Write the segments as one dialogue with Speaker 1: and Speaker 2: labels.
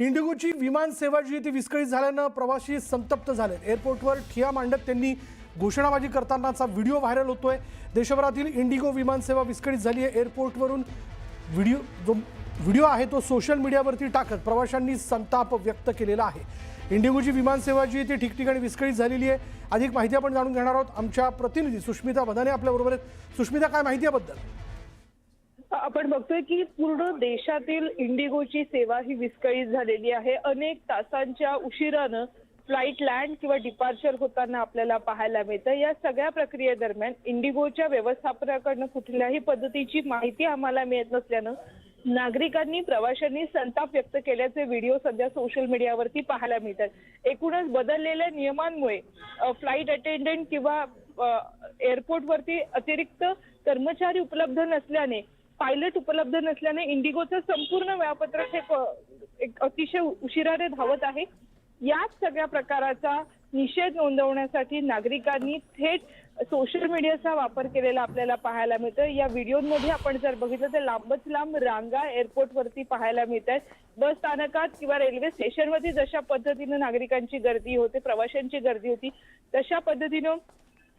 Speaker 1: इंडिगोची विमानसेवा जी आहे ती विस्कळीत झाल्यानं प्रवासी संतप्त झाले एअरपोर्टवर ठिया मांडत त्यांनी घोषणाबाजी करतानाचा व्हिडिओ व्हायरल होतोय. देशभरातील इंडिगो विमानसेवा विस्कळीत झाली आहे. एअरपोर्टवरून व्हिडिओ जो व्हिडिओ आहे तो सोशल मीडियावरती टाकत प्रवाशांनी संताप व्यक्त केलेला आहे. इंडिगोची विमानसेवा जी आहे ती ठिकठिकाणी विस्कळीत झालेली आहे. अधिक माहिती आपण जाणून घेणार आहोत आमच्या प्रतिनिधी सुष्मिता बदाने आपल्याबरोबर आहेत. सुष्मिता काय माहिती याबद्दल?
Speaker 2: आपण बघतोय की पूर्ण देशातील इंडिगोची सेवा ही विस्कळीत झालेली आहे. अनेक तासांच्या उशिरानं फ्लाईट लँड किंवा डिपार्चर होताना आपल्याला पाहायला मिळतं. या सगळ्या प्रक्रियेदरम्यान इंडिगोच्या व्यवस्थापनाकडनं कुठल्याही पद्धतीची माहिती आम्हाला मिळत नसल्यानं नागरिकांनी प्रवाशांनी संताप व्यक्त केल्याचे व्हिडिओ सध्या सोशल मीडियावरती पाहायला मिळतात. एकूणच बदललेल्या नियमांमुळे फ्लाईट अटेंडंट किंवा एअरपोर्टवरती अतिरिक्त कर्मचारी उपलब्ध नसल्याने पायलट उपलब्ध नसल्याने इंडिगोचं संपूर्ण वेळापत्रक हे एक अतिशय उशिराने धावत आहे. याच सगळ्या प्रकाराचा निषेध नोंदवण्यासाठी नागरिकांनी थेट सोशल मीडियाचा वापर केलेला आपल्याला पाहायला मिळतं या व्हिडिओमध्ये आपण जर बघितलं तर लांबच लांब रांगा एअरपोर्टवरती पाहायला मिळत आहेत. बस स्थानकात किंवा रेल्वे स्टेशनवरती जशा पद्धतीनं नागरिकांची गर्दी होते प्रवाशांची गर्दी होती तशा पद्धतीनं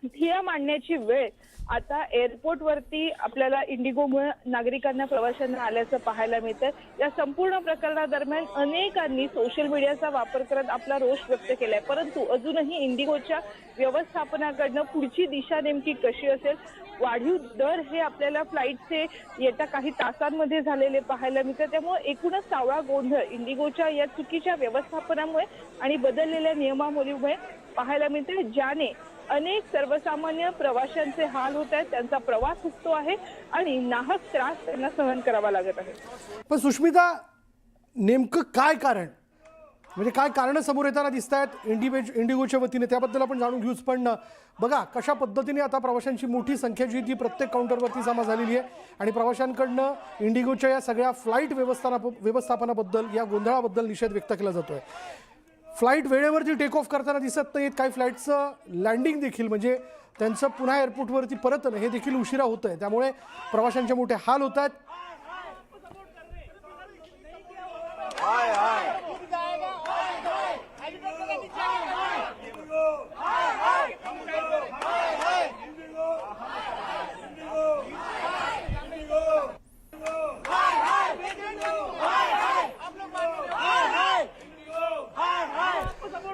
Speaker 2: ध्येय मांडण्याची वेळ आता एअरपोर्ट वरती आपल्याला इंडिगोमुळे नागरिकांना प्रवाशांना आल्याचं पाहायला मिळतं या संपूर्ण प्रकरणादरम्यान अनेकांनी सोशल मीडियाचा वापर करत आपला रोष व्यक्त केलाय. परंतु अजूनही इंडिगोच्या व्यवस्थापनाकडनं पुढची दिशा नेमकी कशी असेल? वाढीव दर हे आपल्याला फ्लाईटचे येत्या काही तासांमध्ये झालेले पाहायला मिळतं. त्यामुळे एकूणच सावळा गोंधळ इंडिगोच्या या चुकीच्या व्यवस्थापनामुळे आणि बदललेल्या नियमावलीमुळे पाहायला मिळते ज्याने अनेक सर्वसामान्य प्रवाशांचे हाल होत आहेत त्यांचा प्रवास हुकतो आहे आणि नाहक त्रास त्यांना सहन करावा लागत आहे.
Speaker 1: पण सुष्मिता नेमकं काय कारण? म्हणजे काय कारणं समोर येताना दिसत आहेत इंडिवेज इंडिगोच्या वतीने? त्याबद्दल आपण जाणून घेऊच पण बघा कशा पद्धतीने आता प्रवाशांची मोठी संख्या जी ती प्रत्येक काउंटरवरती जमा झालेली आहे. आणि प्रवाशांकडनं इंडिगोच्या या सगळ्या फ्लाईट व्यवस्थाना व्यवस्थापनाबद्दल या गोंधळाबद्दल निषेध व्यक्त केला जातो आहे फ्लाईट वेळेवरती टेक ऑफ करताना दिसत नाहीत. काही फ्लाईटचं लँडिंग देखील म्हणजे त्यांचं पुन्हा एअरपोर्टवरती परतणं हे देखील उशिरा होतं आहे त्यामुळे प्रवाशांचे मोठे हाल होत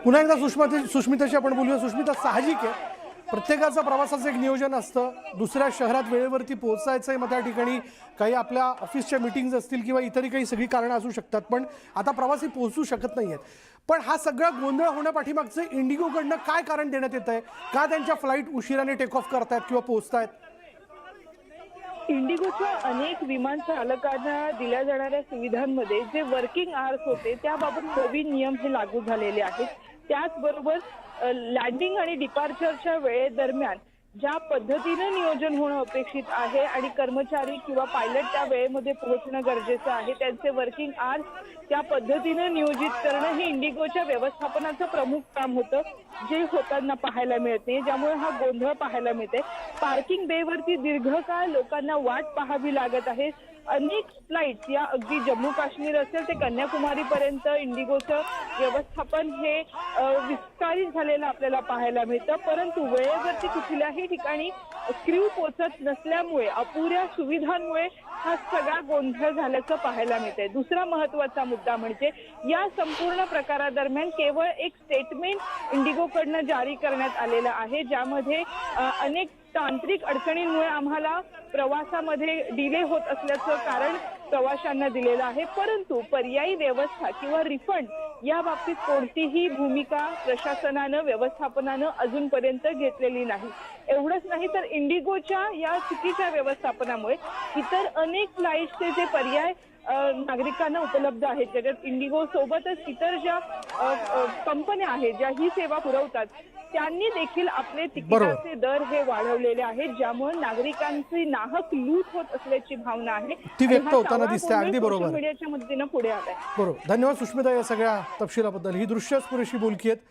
Speaker 1: पुन्हा एकदा सुष्मिता सुष्मिताशी आपण बोलूया. सुष्मिता साहजिक आहे. प्रत्येकाचं प्रवासाचं एक नियोजन असतं. दुसऱ्या शहरात वेळेवरती पोहोचायचं आहे मग त्या ठिकाणी काही आपल्या ऑफिसच्या मिटिंग्ज असतील किंवा इतरही काही सगळी कारणं असू शकतात. पण आता प्रवासी पोहोचू शकत नाही आहेत पण हा सगळा गोंधळ होण्यापाठीमागचं इंडिगोकडनं काय कारण देण्यात येत आहे का त्यांच्या फ्लाईट उशिराने टेक ऑफ करतायत किंवा पोहोचतायत?
Speaker 2: इंडिगोच्या अनेक विमान चालकांना दिल्या जाणाऱ्या सुविधांमध्ये जे वर्किंग आवर्स होते त्याबाबत नवीन नियम हे लागू झालेले आहेत. त्याचबरोबर लँडिंग आणि डिपार्चरच्या वेळेदरम्यान ज्या पद्धतीनं नियोजन होणं अपेक्षित आहे आणि कर्मचारी किंवा पायलट त्या वेळेमध्ये पोहोचणं गरजेचं आहे त्यांचे वर्किंग आवर्स त्या पद्धतीनं नियोजित करणं हे इंडिगोच्या व्यवस्थापनाचं प्रमुख काम होतं जे होताना पाहायला मिळते. ज्यामुळे हा गोंधळ पाहायला मिळते. पार्किंग बेवरती दीर्घकाळ लोकांना वाट पाहावी लागत आहे. अनेक फ्लाईट या अगदी जम्मू काश्मीर असेल ते कन्याकुमारी पर्यंत इंडिगोचं व्यवस्थापन हे विस्तारित झालेलं आपल्याला पाहायला मिळतं. परंतु वेळेवरती कुठल्याही ठिकाणी क्र्यू पोचत नसल्यामुळे अपुऱ्या सुविधांमुळे हा सगळा गोंधळ झाल्याचं पाहायला मिळतंय. दुसरा महत्त्वाचा मुद्दा म्हणजे या संपूर्ण प्रकारादरम्यान केवळ एक स्टेटमेंट इंडिगोकडनं जारी करण्यात आलेलं आहे ज्यामध्ये अनेक तांत्रिक अडचणींमुळे आम्हाला प्रवासामध्ये डिले होत असल्याचं कारण प्रवाशांना दिलेलं आहे. परंतु पर्यायी व्यवस्था किंवा रिफंड या बाबतीत कोणतीही भूमिका प्रशासनानं व्यवस्थापनानं अजूनपर्यंत घेतलेली नाही. एवढंच नाही तर इंडिगोच्या या चुकीच्या व्यवस्थापनामुळे इतर अनेक फ्लाईट्सचे जे पर्याय नागरिकांना उपलब्ध आहेत. ज्याच्यात इंडिगो सोबतच इतर ज्या कंपन्या आहेत ज्या ही सेवा पुरवतात त्यांनी देखील आपले तिकिटाचे दर हे वाढवलेले आहेत ज्यामुळे नागरिकांची नाहक लूट होत असल्याची भावना आहे.
Speaker 1: ती व्यक्त होताना दिसते. अगदी बरोबर.
Speaker 2: मीडियाच्या मदतीनं पुढे आलाय.
Speaker 1: बरोबर. धन्यवाद सुष्मिता या सगळ्या तपशिलाबद्दल. ही दृश्यच पुरेशी बोलकी आहेत.